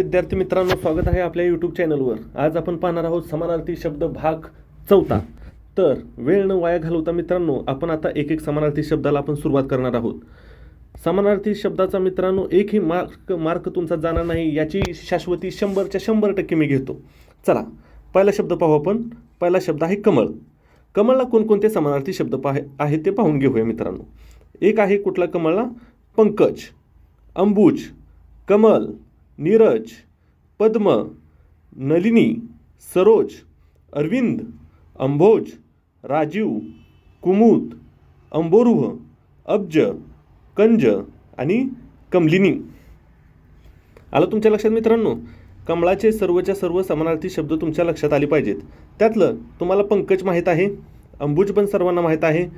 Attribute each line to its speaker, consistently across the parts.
Speaker 1: विद्यार्थी मित्रांनो स्वागत आहे आपल्या यूट्यूब चॅनलवर आज आपण पाहणार आहोत समानार्थी शब्द भाग चौथा. तर वेळ न वाया घालवता मित्रांनो आपण आता एक एक समानार्थी शब्दाला आपण सुरुवात करणार आहोत. समानार्थी शब्दाचा मित्रांनो एकही मार्क मार्क तुमचा जाणार नाही याची शाश्वती शंभरच्या शंभर टक्के मी घेतो. चला पहिला शब्द पाहू आपण. पहिला शब्द आहे कमळ. कमळला कोणकोणते समानार्थी शब्द पाह आहेत ते पाहून घेऊया मित्रांनो. एक आहे कुठला कमळला? पंकज. अंबुज. कमल. नीरज पद्म नलिनी सरोज अरविंद अंभोज राजीव कुमुद अंबोरुह अब्ज कंज आणि कमलिनी. आलं तुमच्या लक्षात मित्रांनो? कमळाचे सर्वच्या सर्व समानार्थी शब्द तुमच्या लक्षात आले पाहिजेत. त्यातलं तुम्हाला पंकज माहीत आहे अंबुज पण सर्वांना माहीत आहे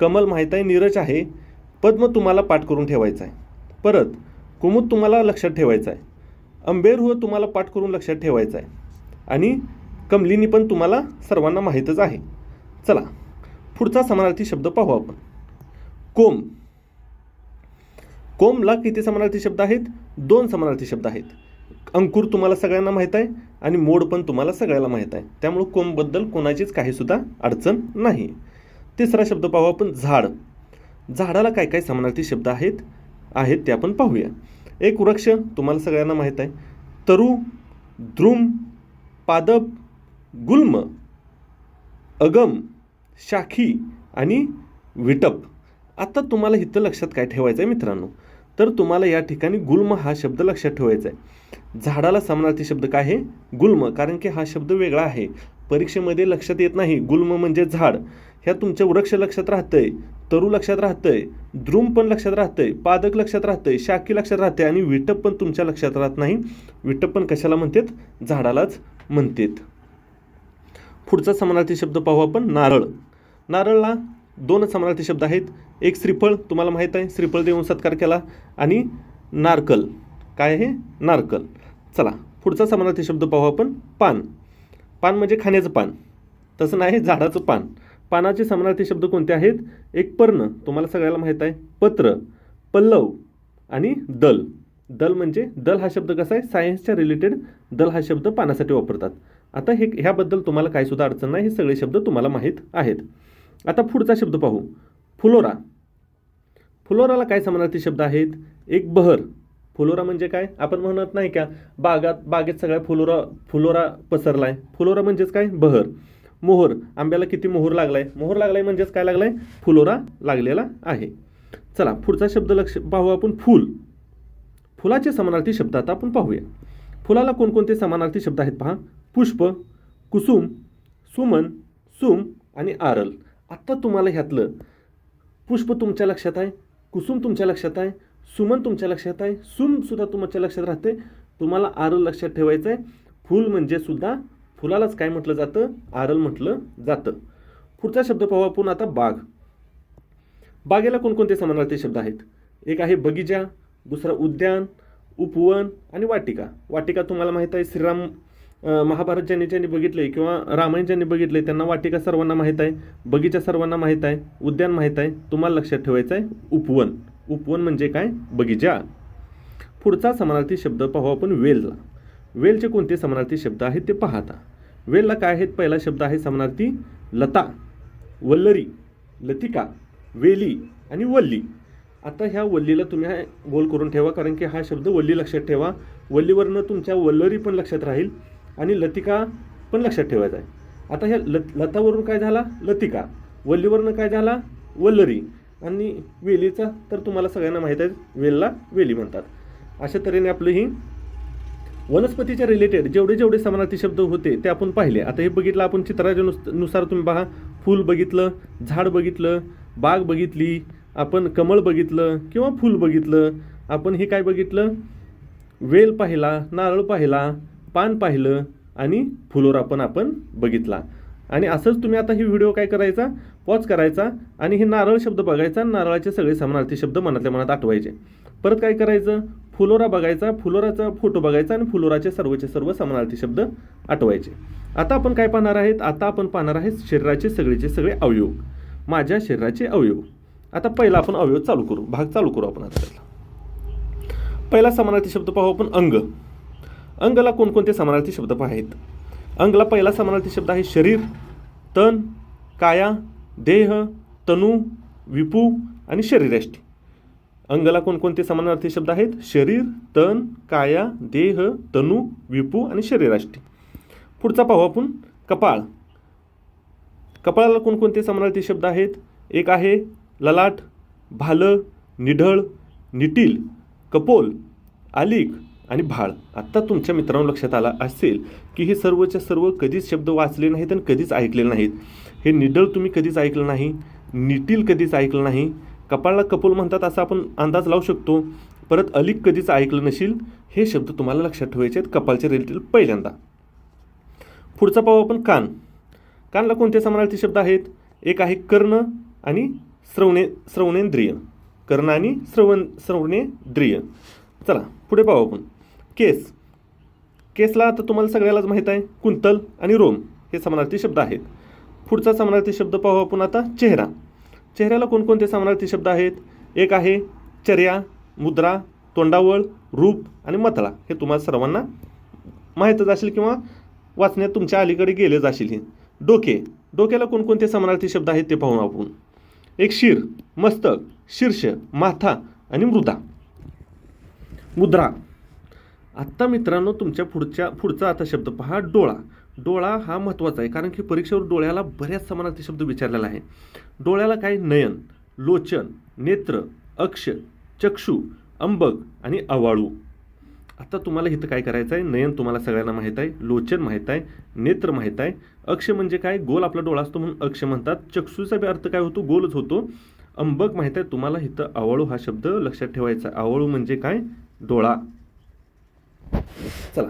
Speaker 1: कमल माहीत आहे नीरज आहे पद्म तुम्हाला पाठ करून ठेवायचा आहे. परत कुमुद तुम्हाला लक्षात ठेवायचा आहे. अंबेरुह तुम्हाला पाठ करून लक्षात ठेवायचा आहे. आणि कमलिनी पण तुम्हाला सर्वांना माहीतच आहे. चला पुढचा समानार्थी शब्द पाहू आपण. कोम. कोमला किती समानार्थी शब्द आहेत? दोन समानार्थी शब्द आहेत. अंकुर तुम्हाला सगळ्यांना माहीत आहे आणि मोड पण तुम्हाला सगळ्याला माहीत आहे. त्यामुळे कोमबद्दल कोणाचीच काहीसुद्धा अडचण नाही. तिसरा शब्द पाहू आपण झाड. झाडाला काय काय समानार्थी शब्द आहेत? आहेत ते आपण पाहूया. एक वृक्ष तुम्हाला सगळ्यांना माहीत आहे. तरु द्रुम पादप गुल्म अगम शाखी आणि विटप. आता तुम्हाला इथं लक्षात काय ठेवायचं आहे मित्रांनो? तर तुम्हाला या ठिकाणी गुल्म हा शब्द लक्षात ठेवायचा आहे. झाडाला समानार्थी शब्द काय आहे? गुल्म कारण की हा शब्द वेगळा आहे. परीक्षेमध्ये लक्षात येत नाही. गुल्म म्हणजे झाड. ह्या तुमच्या वृक्ष लक्षात राहतंय तरु लक्षात राहतंय द्रुम पण लक्षात राहतंय पादक लक्षात राहतंय शाकी लक्षात राहते आणि विटप पण तुमच्या लक्षात राहत नाही. विटप पण कशाला म्हणतात? झाडालाच म्हणतात. पुढचा समानार्थी शब्द पाहू आपण नारळ. नारळला दोन समानार्थी शब्द आहेत. एक श्रीफळ तुम्हाला माहीत आहे श्रीफळ देऊन सत्कार केला. आणि नारकल. काय आहे? नारकल. चला पुढचा समानार्थी शब्द पाहू आपण पान. पान म्हणजे खाण्याचं पान. तसं नाही झाडाचं पान. पानाचे समानार्थी शब्द कोणते आहेत? एक पर्ण तुम्हाला सगळ्याला माहीत आहे. पत्र पल्लव आणि दल. दल म्हणजे दल हा शब्द कसा आहे? सायन्सच्या रिलेटेड दल हा शब्द पानासाठी वापरतात. आता हे ह्याबद्दल तुम्हाला काही सुद्धा अडचण नाही हे सगळे शब्द तुम्हाला माहीत आहेत. आता पुढचा शब्द पाहू. फुलोरा. फुलोराला काय समानार्थी शब्द आहेत? एक बहर. फुलोरा म्हणजे काय? आपण म्हणत नाही का बागात बागेत सगळ्या फुलोरा फुलोरा पसरला आहे फुलोरा म्हणजेच काय? बहर. मोहर. आंब्याला किती मोहर लागलाय? मोहर लागलाय म्हणजेच काय लागलाय? फुलोरा लागलेला आहे. चला पुढचा शब्द लक्ष पाहू आपण फूल. फुलाचे समानार्थी शब्द आता आपण पाहूया. फुलाला कोणकोणते समानार्थी शब्द आहेत पहा. पुष्प कुसुम सुमन सुम आणि आरल. आत्ता तुम्हाला ह्यातलं पुष्प तुमच्या लक्षात आहे कुसुम तुमच्या लक्षात आहे सुमन तुमच्या लक्षात आहे सुमसुद्धा तुमच्या लक्षात राहते. तुम्हाला आरल लक्षात ठेवायचं आहे फूल म्हणजे सुद्धा फुलालाच काय म्हटलं जातं? आरल म्हटलं जातं. पुढचा शब्द पाहू आपण आता बाग बागेला कोणकोणते समानार्थी शब्द आहेत? एक आहे बगीचा दुसरा उद्यान उपवन आणि वाटिका. वाटिका तुम्हाला माहीत आहे श्रीराम महाभारत ज्यांनी ज्यांनी बघितले किंवा रामायण ज्यांनी बघितले त्यांना वाटिका सर्वांना माहीत आहे बगीचा सर्वांना माहीत आहे उद्यान माहीत आहे. तुम्हाला लक्षात ठेवायचं आहे उपवन. उपवन म्हणजे काय? बगीचा. पुढचा समानार्थी शब्द पाहू आपण वेलला. वेलचे कोणते समानार्थी शब्द आहेत ते पाहता. वेलला काय आहेत? पहिला शब्द आहे समानार्थी लता वल्लरी लतिका वेली आणि वल्ली. आता ह्या वल्लीला तुम्ही गोल करून ठेवा कारण की हा शब्द वल्ली लक्षात ठेवा. वल्लीवरनं तुमच्या वल्लरी पण लक्षात राहील आणि लतिका पण लक्षात ठेवायचा आहे. आता ह्या लत लतावरून काय झाला? लतिका. वल्लीवरनं काय झाला? वल्लरी. आणि वेलीचा तर तुम्हाला सगळ्यांना माहीत आहे वेलला वेली म्हणतात. अशा तऱ्हेने आपलं ही वनस्पतीच्या रिलेटेड जेवढे जेवढे समानार्थी शब्द होते ते आपण पाहिले. आता हे बघितलं आपण चित्राच्या नुसार तुम्ही पहा. फूल बघितलं झाड बघितलं बाग बघितली आपण कमळ बघितलं किंवा फूल बघितलं. आपण हे काय बघितलं? वेल पाहिला नारळ पाहिला पान पाहिलं आणि फुलोरा पण आपण बघितला. आणि असंच तुम्ही आता ही व्हिडिओ काय करायचा? पॉज करायचा आणि हे नारळ शब्द बघायचा नारळाचे सगळे समानार्थी शब्द मनातल्या मनात आठवायचे. परत काय करायचं? फुलोरा बघायचा फुलोराचा फोटो बघायचा आणि फुलोराचे सर्वचे सर्व समानार्थी शब्द आठवायचे. आता आपण काय पाहणार आहेत? आता आपण पाहणार आहेत शरीराचे सगळेचे सगळे अवयव. माझ्या शरीराचे अवयव. आता पहिला आपण अवयव चालू करू. भाग चालू करू आपण आता पहिला समानार्थी शब्द पाहू आपण अंग. अंगला कोणकोणते समानार्थी शब्द पाहत अंगला पहिला समानार्थी शब्द आहे शरीर तन काया देह तनू विपू आणि शरीराष्टी. अंगला कोणकोणते समानार्थी शब्द आहेत? शरीर तन काया देह तनू विपू आणि शरीराष्टी. पुढचा पाहू आपण कपाळ. कपाळाला कोणकोणते समानार्थी शब्द आहेत? एक आहे ललाट भालं निढळ निटील कपोल आलिक आणि भाळ. आत्ता तुमच्या मित्रांनो लक्षात आला असेल की हे सर्वच्या सर्व कधीच शब्द वाचले नाहीत आणि कधीच ऐकले नाहीत. हे निडळ तुम्ही कधीच ऐकलं नाही. निटील कधीच ऐकलं नाही. कपाळला कपोल म्हणतात असा आपण अंदाज लावू शकतो. परत अलिक कधीच ऐकलं नशील? हे शब्द तुम्हाला लक्षात ठेवायचे आहेत कपालच्या रिलेटेड पहिल्यांदा. पुढचा पाहू आपण कान. कानला कोणते समानार्थी शब्द आहेत? एक आहे कर्ण आणि श्रवणे श्रवणेंद्रिय. कर्ण आणि श्रवण श्रवणेंद्रिय. चला पुढे पाहू आपण. केस. केसला आता तुम्हाला सगळ्यालाच माहीत आहे कुंतल आणि रोम हे समानार्थी शब्द आहेत. पुढचा समानार्थी शब्द पाहू आपण आता चेहरा. चेहऱ्याला कोणकोणते समानार्थी शब्द आहेत? एक आहे चर्या मुद्रा तोंडावळ रूप आणि मतळा हे तुम्हाला सर्वांना माहीतच असेल किंवा वाचण्यात तुमच्या अलीकडे गेले जाशील हे. डोके. डोक्याला कोणकोणते समानार्थी शब्द आहेत ते पाहू आपण. एक शिर मस्तक शीर्ष माथा आणि मृदा. मुद्रा. आत्ता मित्रांनो तुमच्या पुढच्या पुढचा आता शब्द पहा डोळा. डोळा हा महत्त्वाचा आहे कारण की परीक्षेवर डोळ्याला बऱ्याच समानार्थी शब्द विचारलेला आहे. डोळ्याला काय? नयन लोचन नेत्र अक्ष चक्षु अंबक आणि अवाळू. आता तुम्हाला इथं काय करायचं आहे नयन तुम्हाला सगळ्यांना माहीत आहे लोचन माहीत आहे नेत्र माहीत आहे. अक्ष म्हणजे काय? गोल आपला डोळा असतो म्हणून अक्ष म्हणतात. चक्षूचा बी अर्थ काय होतो? गोलच होतो. अंबक माहीत आहे तुम्हाला इथं आवळू हा शब्द लक्षात ठेवायचा आहे. आवळू म्हणजे काय? डोळा. चला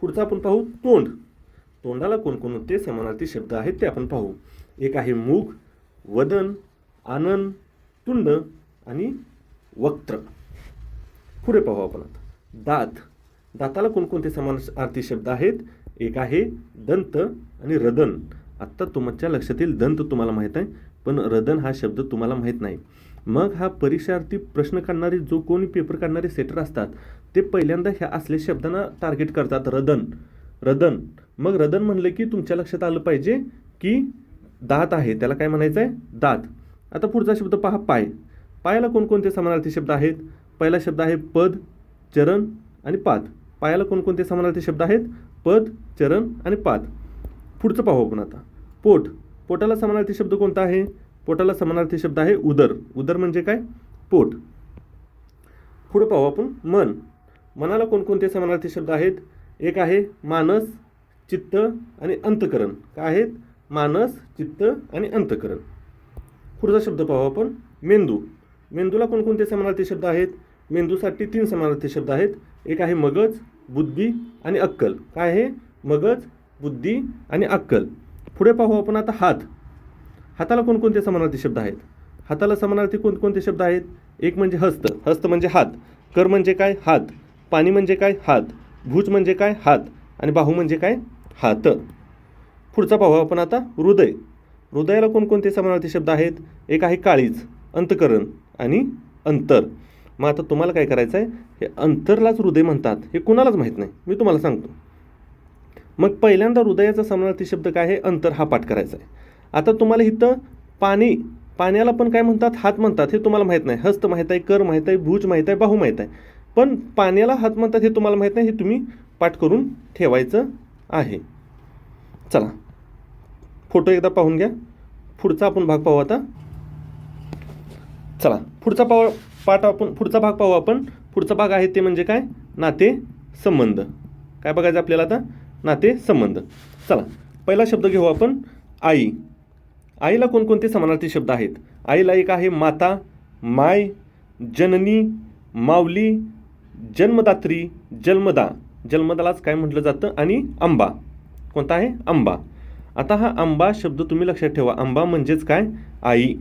Speaker 1: पुढचा आपण पाहू तोंड. तोंडाला कोणकोणते समानार्थी शब्द आहेत ते आपण पाहू. एक आहे मुख वदन आनंद तुंड आणि वक्त्र. पुढे पाहू आपण आता. दात. दाताला कोणकोणते समानार्थी शब्द आहेत? एक आहे दंत आणि रदन. आत्ता तुमच्या लक्षात येईल दंत तुम्हाला माहीत आहे पण रदन हा शब्द तुम्हाला माहीत नाही. मग हा परीक्षार्थी प्रश्न काढणारे जो कोणी पेपर काढणारे सेटर असतात ते पहिल्यांदा ह्या असल्या शब्दांना टार्गेट करतात रदन. रदन. मग रदन म्हणलं की तुमच्या लक्षात आलं पाहिजे की दात आहे. त्याला काय म्हणायचं आहे दात. आता पुढचा शब्द पहा पाय. पायाला कोणकोणते समानार्थी शब्द आहेत? पहिला शब्द आहे पद चरण आणि पाद. पायाला कोणकोणते समानार्थी शब्द आहेत? पद चरण आणि पाद. पुढचं पाहू आपण आता. पोट. पोटाला समानार्थी शब्द कोणता आहे? पोटाला समानार्थी शब्द आहे उदर. उदर म्हणजे काय? पोट. पुढं पाहू आपण. मन. मनाला कोणकोणते समानार्थी शब्द आहेत? एक आहे मानस चित्त आणि अंतकरण. काय आहेत? मानस चित्त आणि अंतकरण. पुढचा शब्द पाहू आपण. मेंदू. मेंदूला कोणकोणते समानार्थी शब्द आहेत? मेंदूसाठी तीन समानार्थी शब्द आहेत. एक आहे मगज बुद्धी आणि अक्कल. काय आहे? मगज बुद्धी आणि अक्कल. पुढे पाहू आपण आता हात. हाताला कोणकोणते समानार्थी शब्द आहेत? हाताला समानार्थी कोणकोणते शब्द आहेत? एक म्हणजे हस्त हस्त म्हणजे हात कर म्हणजे काय? हात पाणी म्हणजे काय? हात भुज म्हणजे काय? हात आणि बाहू म्हणजे काय? हात. पुढचा पाहू आपण आता हृदय. हृदयाला कोणकोणते समानार्थी शब्द आहेत? एक आहे काळीज अंतकरण आणि अंतर. मग आता तुम्हाला काय करायचं आहे हे अंतरलाच हृदय म्हणतात. हे कुणालाच माहीत नाही. मी तुम्हाला सांगतो. मग पहिल्यांदा हृदयाचा समानार्थी शब्द काय आहे? अंतर हा पाठ करायचा आहे आता तुम्हाला इथं पाणी पाण्याला पण काय म्हणतात? हात म्हणतात. हे तुम्हाला माहीत नाही. हस्त माहीत आहे कर माहीत आहे भुज माहीत आहे बाहू माहीत आहे. पण पाण्याला हात म्हणतात हे तुम्हाला माहीत नाही हे तुम्ही पाठ करून ठेवायचं आहे. चला. फोटो एकदा पाहून घ्या. पुढचा आपण भाग पाहू आता. चला. पुढचा पाव पाठ आपण पुढचा भाग पाहू आपण. पुढचा भाग आहे ते म्हणजे काय? नाते संबंध. काय बघायचं आपल्याला आता? नाते संबंध. चला. पहिला शब्द घेऊ आपण. आई. आईला कोणकोणते समानार्थी शब्द आहेत? आईला एक आहे माता माय जननी माऊली जन्मदात्री जन्मदा. जन्मदालाच काय म्हटलं जातं? आणि आंबा. कोणता आहे? आंबा. आता हा आंबा शब्द तुम्ही लक्षात ठेवा. आंबा म्हणजेच काय? आई.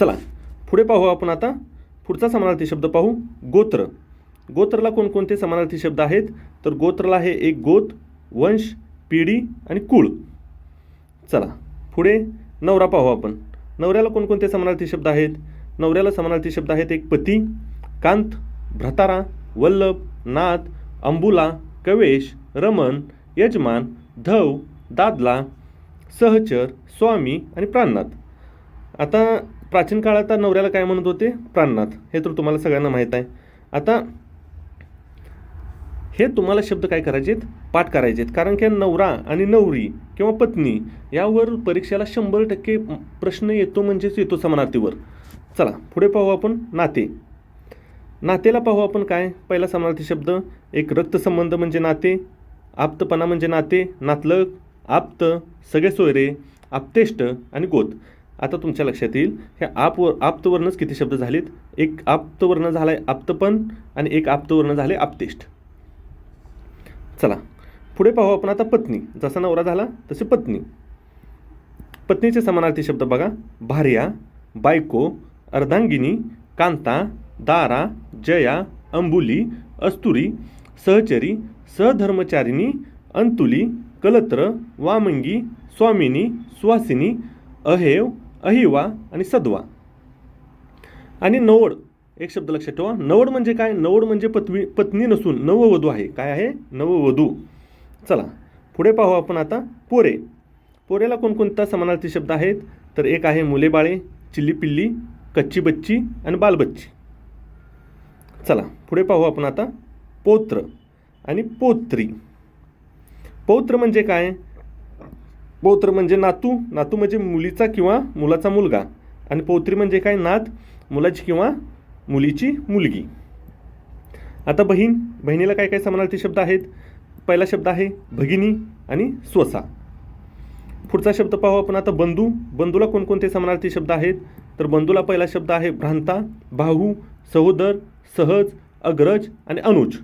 Speaker 1: चला पुढे पाहू आपण आता. पुढचा समानार्थी शब्द पाहू. गोत्र. गोत्रला कोणकोणते समानार्थी शब्द आहेत? तर गोत्रला हे एक गोत वंश पिढी आणि कुळ. चला पुढे नवरा पाहू आपण. नवऱ्याला कोणकोणते समानार्थी शब्द आहेत? नवऱ्याला समानार्थी शब्द आहेत एक पती कांत भ्रतारा वल्लभ नाथ अंबुला कवेश रमण यजमान धव दादला सहचर स्वामी आणि प्राणनाथ. आता प्राचीन काळात नवऱ्याला काय म्हणत होते? प्राणनाथ. हे तर तुम्हाला सगळ्यांना माहीत आहे. आता हे तुम्हाला शब्द काय करायचे आहेत पाठ करायचे आहेत कारण की नवरा आणि नवरी किंवा पत्नी यावर परीक्षेला शंभर टक्के प्रश्न येतो म्हणजेच येतो समानार्थीवर. चला पुढे पाहू आपण नाते. नातेला पाहू आपण काय? पहिला समानार्थी शब्द एक रक्तसंबंध म्हणजे नाते आप्तपणा म्हणजे नाते नातलग आप्त सगळे सोयरे आप्तेष्ट आणि गोत. आता तुमच्या लक्षात येईल ह्या आपवर आप्तवर्णच किती शब्द झालेत? एक आप्तवर्ण झाला आहे आप्तपण आणि एक आप्तवर्ण झाले आप्तेष्ट. चला. पुढे पाहू आपण आता पत्नी. जसा नवरा झाला तसे पत्नी. पत्नीचे समानार्थी शब्द बघा. भार्या बायको अर्धांगिनी कांता दारा जया अंबुली अस्तुरी सहचरी सहधर्मचारिणी अंतुली कलत्र वामंगी स्वामिनी सुवासिनी अहेव अहिवा आणि सद्वा. आणि नवड. एक शब्द लक्षात ठेवा. नवड म्हणजे काय? नवड म्हणजे पत्नी पत्नी नसून नववधू आहे. काय आहे? नववधू चला पुढे पाहू आपण आता पोरे. पोरेला कोणकोणता समानार्थी शब्द आहेत? तर एक आहे मुले बाळे चिल्ली पिल्ली कच्ची बच्ची आणि बालबच्ची. चला पुढे पाहू आपण आता पौत्र आणि पौत्री. पौत्र म्हणजे काय? पौत्र म्हणजे नातू. नातू म्हणजे मुलीचा किंवा मुलाचा मुलगा. आणि पौत्री म्हणजे काय? नात मुलाची किंवा मुलीची मुलगी. आता बहीण बहिणीला काय काय समानार्थी शब्द आहेत? पहिला शब्द आहे भगिनी आणि स्वसा. पुढचा शब्द पाहू आपण आता बंधू. बंधूला कोणकोणते समानार्थी शब्द आहेत? तर बंधूला पहिला शब्द आहे भ्रांता भाऊ सहोदर सहज अग्रज आणि अनुज.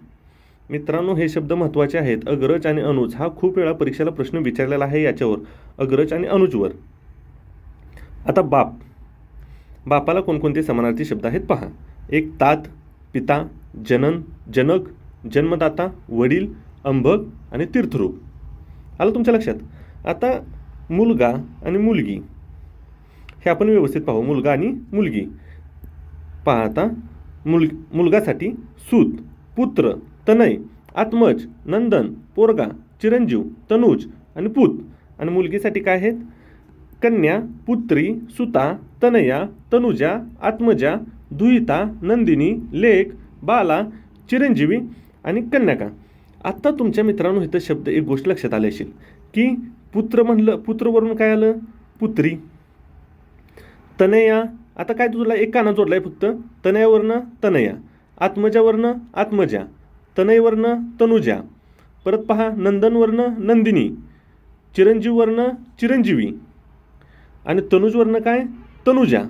Speaker 1: मित्रांनो हे शब्द महत्त्वाचे आहेत. अग्रज आणि अनुज हा खूप वेळा परीक्षेला प्रश्न विचारलेला आहे याच्यावर. अग्रज आणि अनुजवर. आता बाप. बापाला कोणकोणते समानार्थी शब्द आहेत? पहा. एक तात पिता जनन जनक जन्मदाता वडील अंभक आणि तीर्थरूप आलं तुमच्या लक्षात? आता मुलगा आणि मुलगी. हे आपण व्यवस्थित पाहू. मुलगा आणि मुलगी. पहा आता. मुल मुलगासाठी सूत पुत्र तनय आत्मज नंदन पोरगा चिरंजीव तनुज आणि पूत. आणि मुलगीसाठी काय आहेत? कन्या पुत्री सुता तनया तनुजा आत्मजा दुहिता नंदिनी लेख बाला चिरंजीवी आणि कन्याका. आत्ता तुमच्या मित्रांनो इथं शब्द एक गोष्ट लक्षात आली असेल की पुत्र म्हणलं पुत्रवरून काय आलं? पुत्री. तनया आता काय तुला एक काना आहे फक्त? तनयावरनं तनया आत्मजावरनं आत्मजा तनयवरनं तनुजा. परत पहा नंदनवरनं नंदिनी चिरंजीववरनं चिरंजीवी आणि तनुजवरनं काय? तनुजा.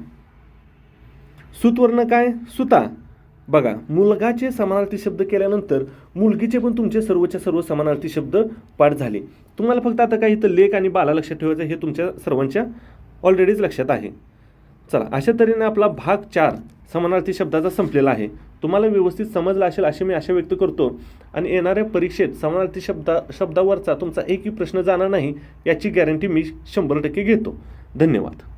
Speaker 1: सुतवर्ण काय? सुता. बघा मुलगाचे समानार्थी शब्द केल्यानंतर मुलगीचे पण तुमचे सर्वच्या सर्व समानार्थी शब्द पाठ झाले. तुम्हाला फक्त आता काही इथं लेख आणि बाला लक्षात ठेवायचं हे तुमच्या सर्वांच्या ऑलरेडीच लक्षात आहे. चला अशा तऱ्हेने आपला भाग चार समानार्थी शब्दाचा संपलेला आहे. तुम्हाला व्यवस्थित समजला असेल अशी मी आशा व्यक्त करतो. आणि येणाऱ्या परीक्षेत समानार्थी शब्दा शब्दावरचा तुमचा एकही प्रश्न जाणार नाही याची गॅरंटी मी शंभर टक्के घेतो. धन्यवाद.